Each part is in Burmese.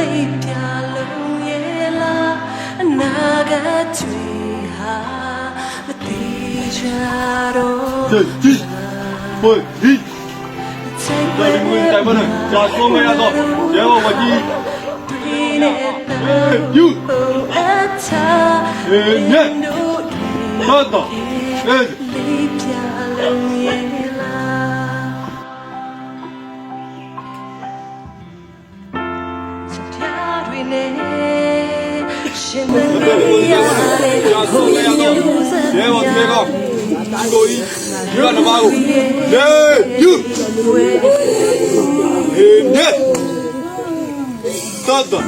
လိပ်ပြလုံးရဲ့လားအနာဂတ်တွေဟာမတိကြတော့ဟေးဟေးဟေးဟေးဒါလည်းငွေတိုင်မနဲ့ကြာဆုံးမရတော့ရဲဘော်မကြီးဟေးယူအချာဟေးနဲ့တော့တော့ဟေး ရှင်မလေးရတယ်ဟိုရညိုးစဲဝတ်မေကောတိုင်းကိုကြီးရွာနဘာကိုလေယူဟေးနဲ့တော်တော်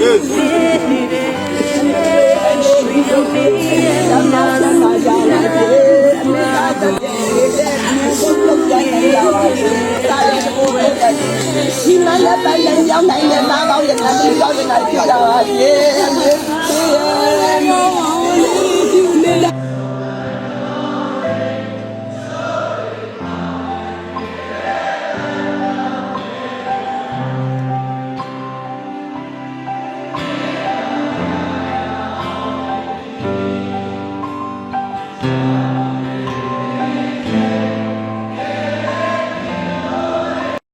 ဟေး khi mà lớp lên dạo này là ba bao giờ là đi coi là chưa giờ Yeah.